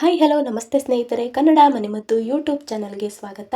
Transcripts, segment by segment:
Hi hello ನಮಸ್ತೆ ಸ್ನೇಹಿತರೆ. ಕನ್ನಡ ಮನೆ ಮತ್ತು ಯೂಟ್ಯೂಬ್ ಚಾನಲ್ಗೆ ಸ್ವಾಗತ.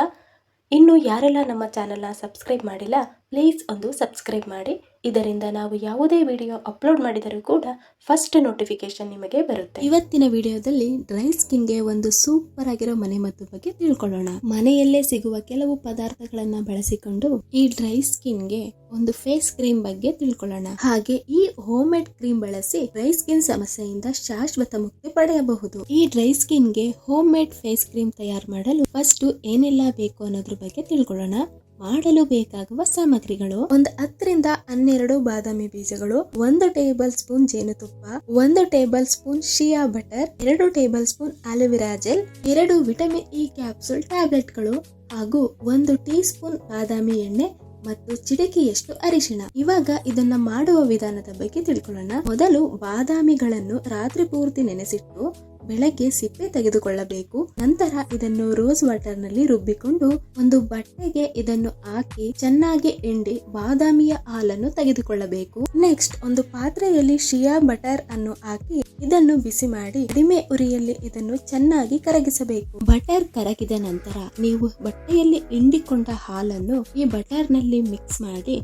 ಇನ್ನು ಯಾರೆಲ್ಲ ನಮ್ಮ ಚಾನಲ್ನ ಸಬ್ಸ್ಕ್ರೈಬ್ ಮಾಡಿಲ್ಲ ಪ್ಲೀಸ್ ಒಂದು ಸಬ್ಸ್ಕ್ರೈಬ್ ಮಾಡಿ. ಇದರಿಂದ ನಾವು ಯಾವುದೇ ವಿಡಿಯೋ ಅಪ್ಲೋಡ್ ಮಾಡಿದರೂ ಕೂಡ ಫಸ್ಟ್ ನೋಟಿಫಿಕೇಶನ್ ನಿಮಗೆ ಬರುತ್ತೆ. ಇವತ್ತಿನ ವಿಡಿಯೋದಲ್ಲಿ ಡ್ರೈ ಸ್ಕಿನ್ಗೆ ಒಂದು ಸೂಪರ್ ಆಗಿರೋ ಮನೆ ಮದ್ದು ಬಗ್ಗೆ ತಿಳ್ಕೊಳ್ಳೋಣ. ಮನೆಯಲ್ಲೇ ಸಿಗುವ ಕೆಲವು ಪದಾರ್ಥಗಳನ್ನ ಬಳಸಿಕೊಂಡು ಈ ಡ್ರೈ ಸ್ಕಿನ್ಗೆ ಒಂದು ಫೇಸ್ ಕ್ರೀಮ್ ಬಗ್ಗೆ ತಿಳ್ಕೊಳ್ಳೋಣ. ಹಾಗೆ ಈ ಹೋಮ್ ಮೇಡ್ ಕ್ರೀಮ್ ಬಳಸಿ ಡ್ರೈ ಸ್ಕಿನ್ ಸಮಸ್ಯೆಯಿಂದ ಶಾಶ್ವತ ಮುಕ್ತಿ ಪಡೆಯಬಹುದು. ಈ ಡ್ರೈ ಸ್ಕಿನ್ಗೆ ಹೋಮ್ ಮೇಡ್ ಫೇಸ್ ಕ್ರೀಮ್ ತಯಾರು ಮಾಡಲು ಫಸ್ಟ್ ಏನೆಲ್ಲ ಬೇಕು ಅನ್ನೋದ್ರ ಬಗ್ಗೆ ತಿಳ್ಕೊಳ್ಳೋಣ. ಮಾಡಲು ಬೇಕಾಗುವ ಸಾಮಗ್ರಿಗಳು. ಒಂದು ಹತ್ತರಿಂದ ಹನ್ನೆರಡು ಬಾದಾಮಿ ಬೀಜಗಳು, ಒಂದು ಟೇಬಲ್ ಸ್ಪೂನ್ ಜೇನುತುಪ್ಪ, ಒಂದು ಟೇಬಲ್ ಸ್ಪೂನ್ ಶಿಯಾ ಬಟರ್, ಎರಡು ಟೇಬಲ್ ಸ್ಪೂನ್ ಆಲೋವೆರಾ ಜೆಲ್, ಎರಡು ವಿಟಮಿನ್ ಇ ಕ್ಯಾಪ್ಸೂಲ್ ಟ್ಯಾಬ್ಲೆಟ್ಗಳು ಹಾಗೂ ಒಂದು ಟೀ ಸ್ಪೂನ್ ಬಾದಾಮಿ ಎಣ್ಣೆ ಮತ್ತು ಚಿಟಕಿಯಷ್ಟು ಅರಿಶಿಣ. ಇವಾಗ ಇದನ್ನ ಮಾಡುವ ವಿಧಾನದ ಬಗ್ಗೆ ತಿಳ್ಕೊಳ್ಳೋಣ. ಮೊದಲು ಬಾದಾಮಿಗಳನ್ನು ರಾತ್ರಿ ಪೂರ್ತಿ ನೆನೆಸಿಟ್ಟು ಬೆಳಗ್ಗೆ ಸಿಪ್ಪೆ ತೆಗೆದುಕೊಳ್ಳಬೇಕು. ನಂತರ ಇದನ್ನು ರೋಸ್ ವಾಟರ್ನಲ್ಲಿ ರುಬ್ಬಿಕೊಂಡು ಒಂದು ಬಟ್ಟೆಗೆ ಇದನ್ನು ಹಾಕಿ ಚೆನ್ನಾಗಿ ಎಂಡಿ ಬಾದಾಮಿಯ ಹಾಲನ್ನು ತೆಗೆದುಕೊಳ್ಳಬೇಕು. ನೆಕ್ಸ್ಟ್ ಒಂದು ಪಾತ್ರೆಯಲ್ಲಿ ಶಿಯಾ ಬಟರ್ ಅನ್ನು ಹಾಕಿ ಇದನ್ನು ಬಿಸಿ ಮಾಡಿ ಕಡಿಮೆ ಉರಿಯಲ್ಲಿ ಇದನ್ನು ಚೆನ್ನಾಗಿ ಕರಗಿಸಬೇಕು. ಬಟರ್ ಕರಗಿದ ನಂತರ ನೀವು ಬಟ್ಟೆಯಲ್ಲಿ ಹಿಂಡಿಕೊಂಡ ಹಾಲನ್ನು ಈ ಬಟರ್ನಲ್ಲಿ ಮಿಕ್ಸ್ ಮಾಡಿ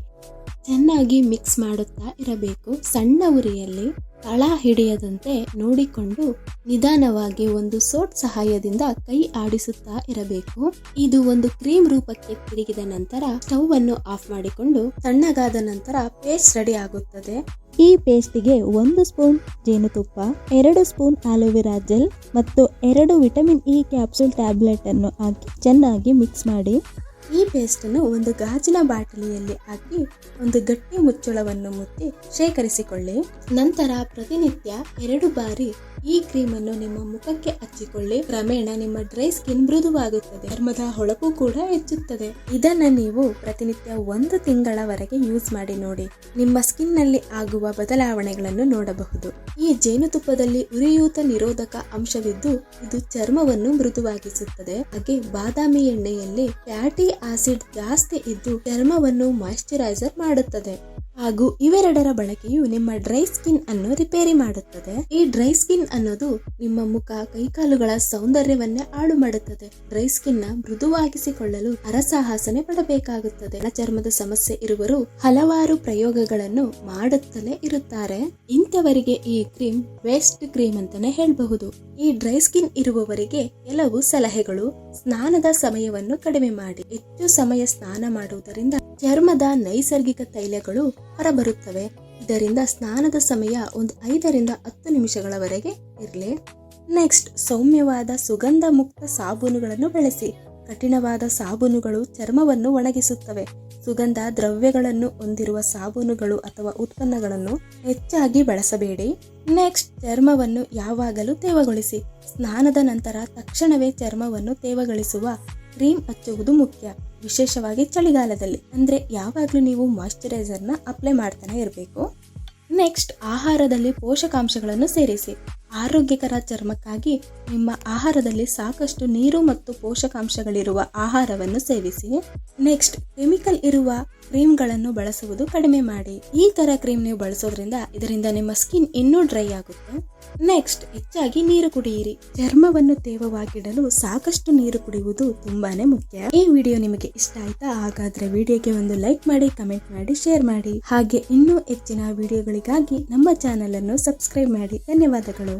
ಚೆನ್ನಾಗಿ ಮಿಕ್ಸ್ ಮಾಡುತ್ತಾ ಇರಬೇಕು. ಸಣ್ಣ ಉರಿಯಲ್ಲಿ ತಳ ಹಿಡಿಯದಂತೆ ನೋಡಿಕೊಂಡು ನಿಧಾನವಾಗಿ ಒಂದು ಸೋಟ್ ಸಹಾಯದಿಂದ ಕೈ ಆಡಿಸುತ್ತಾ ಇರಬೇಕು. ಇದು ಒಂದು ಕ್ರೀಮ್ ರೂಪಕ್ಕೆ ತಿರುಗಿದ ನಂತರ ಸ್ಟವ್ ಅನ್ನು ಆಫ್ ಮಾಡಿಕೊಂಡು ತಣ್ಣಗಾದ ನಂತರ ಪೇಸ್ಟ್ ರೆಡಿ ಆಗುತ್ತದೆ. ಈ ಪೇಸ್ಟಿಗೆ ಒಂದು ಸ್ಪೂನ್ ಜೇನುತುಪ್ಪ, ಎರಡು ಸ್ಪೂನ್ ಆಲೋವೆರಾ ಜೆಲ್ ಮತ್ತು ಎರಡು ವಿಟಮಿನ್ ಇ ಕ್ಯಾಪ್ಸೂಲ್ ಟ್ಯಾಬ್ಲೆಟ್ ಅನ್ನು ಹಾಕಿ ಚೆನ್ನಾಗಿ ಮಿಕ್ಸ್ ಮಾಡಿ. ಈ ಪೇಸ್ಟ್ ಅನ್ನು ಒಂದು ಗಾಜಿನ ಬಾಟಲಿಯಲ್ಲಿ ಹಾಕಿ ಒಂದು ಗಟ್ಟಿ ಮುಚ್ಚಳವನ್ನು ಮುತ್ತಿ ಶೇಖರಿಸಿಕೊಳ್ಳಿ. ನಂತರ ಪ್ರತಿನಿತ್ಯ ಎರಡು ಬಾರಿ ಈ ಕ್ರೀಮ್ ಅನ್ನು ನಿಮ್ಮ ಮುಖಕ್ಕೆ ಹಚ್ಚಿಕೊಳ್ಳಿ. ಕ್ರಮೇಣ ನಿಮ್ಮ ಡ್ರೈ ಸ್ಕಿನ್ ಮೃದುವಾಗುತ್ತದೆ. ಚರ್ಮದ ಹೊಳಪು ಕೂಡ ಹೆಚ್ಚುತ್ತದೆ. ಇದನ್ನ ನೀವು ಪ್ರತಿನಿತ್ಯ ಒಂದು ತಿಂಗಳವರೆಗೆ ಯೂಸ್ ಮಾಡಿ ನೋಡಿ. ನಿಮ್ಮ ಸ್ಕಿನ್ನಲ್ಲಿ ಆಗುವ ಬದಲಾವಣೆಗಳನ್ನು ನೋಡಬಹುದು. ಈ ಜೇನುತುಪ್ಪದಲ್ಲಿ ಉರಿಯೂತ ನಿರೋಧಕ ಅಂಶವಿದ್ದು, ಇದು ಚರ್ಮವನ್ನು ಮೃದುವಾಗಿಸುತ್ತದೆ. ಹಾಗೆ ಬಾದಾಮಿ ಎಣ್ಣೆಯಲ್ಲಿ ಫ್ಯಾಟಿ ಆಸಿಡ್ ಜಾಸ್ತಿ ಇದ್ದು, ಚರ್ಮವನ್ನು ಮಾಯಿಶ್ಚರೈಸರ್ ಮಾಡುತ್ತದೆ. ಹಾಗೂ ಇವೆರಡರ ಬಳಕೆಯು ನಿಮ್ಮ ಡ್ರೈ ಸ್ಕಿನ್ ಅನ್ನು ರಿಪೇರಿ ಮಾಡುತ್ತದೆ. ಈ ಡ್ರೈ ಸ್ಕಿನ್ ಅನ್ನೋದು ನಿಮ್ಮ ಮುಖ, ಕೈಕಾಲುಗಳ ಸೌಂದರ್ಯವನ್ನೇ ಹಾಳು ಮಾಡುತ್ತದೆ ಡ್ರೈ ಸ್ಕಿನ್ನ ಮೃದುವಾಗಿಸಿಕೊಳ್ಳಲು ಅರಸಾಹಸನೆ ಪಡಬೇಕಾಗುತ್ತದೆ. ಚರ್ಮದ ಸಮಸ್ಯೆ ಇರುವರು ಹಲವಾರು ಪ್ರಯೋಗಗಳನ್ನು ಮಾಡುತ್ತಲೇ ಇರುತ್ತಾರೆ. ಇಂಥವರಿಗೆ ಈ ಕ್ರೀಮ್ ವೇಸ್ಟ್ ಕ್ರೀಮ್ ಅಂತಾನೆ ಹೇಳಬಹುದು. ಈ ಡ್ರೈ ಸ್ಕಿನ್ ಇರುವವರಿಗೆ ಕೆಲವು ಸಲಹೆಗಳು. ಸ್ನಾನದ ಸಮಯವನ್ನು ಕಡಿಮೆ ಮಾಡಿ. ಹೆಚ್ಚು ಸಮಯ ಸ್ನಾನ ಮಾಡುವುದರಿಂದ ಚರ್ಮದ ನೈಸರ್ಗಿಕ ತೈಲಗಳು ಹೊರಬರುತ್ತವೆ. ಇದರಿಂದ ಸ್ನಾನದ ಸಮಯ ಒಂದು ಐದರಿಂದ ಹತ್ತು ನಿಮಿಷಗಳವರೆಗೆ ಇರಲಿ. ನೆಕ್ಸ್ಟ್, ಸೌಮ್ಯವಾದ ಸುಗಂಧ ಮುಕ್ತ ಸಾಬೂನುಗಳನ್ನು ಬಳಸಿ. ಕಠಿಣವಾದ ಸಾಬೂನುಗಳು ಚರ್ಮವನ್ನು ಒಣಗಿಸುತ್ತವೆ. ಸುಗಂಧ ದ್ರವ್ಯಗಳನ್ನು ಹೊಂದಿರುವ ಸಾಬೂನುಗಳು ಅಥವಾ ಉತ್ಪನ್ನಗಳನ್ನು ಹೆಚ್ಚಾಗಿ ಬಳಸಬೇಡಿ. ನೆಕ್ಸ್ಟ್, ಚರ್ಮವನ್ನು ಯಾವಾಗಲೂ ತೇವಗೊಳಿಸಿ. ಸ್ನಾನದ ನಂತರ ತಕ್ಷಣವೇ ಚರ್ಮವನ್ನು ತೇವಗೊಳಿಸುವ ಕ್ರೀಮ್ ಹಚ್ಚುವುದು ಮುಖ್ಯ. ವಿಶೇಷವಾಗಿ ಚಳಿಗಾಲದಲ್ಲಿ. ಅಂದ್ರೆ ಯಾವಾಗಲೂ ನೀವು ಮಾಯಿಶ್ಚರೈಸರ್ನ ಅಪ್ಲೈ ಮಾಡ್ತಾನೆ ಇರಬೇಕು. ನೆಕ್ಸ್ಟ್, ಆಹಾರದಲ್ಲಿ ಪೋಷಕಾಂಶಗಳನ್ನು ಸೇರಿಸಿ. ಆರೋಗ್ಯಕರ ಚರ್ಮಕ್ಕಾಗಿ ನಿಮ್ಮ ಆಹಾರದಲ್ಲಿ ಸಾಕಷ್ಟು ನೀರು ಮತ್ತು ಪೋಷಕಾಂಶಗಳಿರುವ ಆಹಾರವನ್ನು ಸೇವಿಸಿ. ನೆಕ್ಸ್ಟ್ ಕೆಮಿಕಲ್ ಇರುವ ಕ್ರೀಮ್ಗಳನ್ನು ಬಳಸುವುದು ಕಡಿಮೆ ಮಾಡಿ. ಈ ತರ ಕ್ರೀಮ್ ನೀವು ಬಳಸೋದ್ರಿಂದ ಇದರಿಂದ ನಿಮ್ಮ ಸ್ಕಿನ್ ಇನ್ನೂ ಡ್ರೈ ಆಗುತ್ತೆ. ನೆಕ್ಸ್ಟ್, ಹೆಚ್ಚಾಗಿ ನೀರು ಕುಡಿಯಿರಿ. ಚರ್ಮವನ್ನು ತೇವವಾಗಿಡಲು ಸಾಕಷ್ಟು ನೀರು ಕುಡಿಯುವುದು ತುಂಬಾನೇ ಮುಖ್ಯ. ಈ ವಿಡಿಯೋ ನಿಮಗೆ ಇಷ್ಟ ಆಯ್ತಾ? ಹಾಗಾದ್ರೆ ವಿಡಿಯೋಗೆ ಒಂದು ಲೈಕ್ ಮಾಡಿ, ಕಮೆಂಟ್ ಮಾಡಿ, ಶೇರ್ ಮಾಡಿ. ಹಾಗೆ ಇನ್ನೂ ಹೆಚ್ಚಿನ ವಿಡಿಯೋಗಳಿಗಾಗಿ ನಮ್ಮ ಚಾನೆಲ್ ಅನ್ನು ಸಬ್ಸ್ಕ್ರೈಬ್ ಮಾಡಿ. ಧನ್ಯವಾದಗಳು.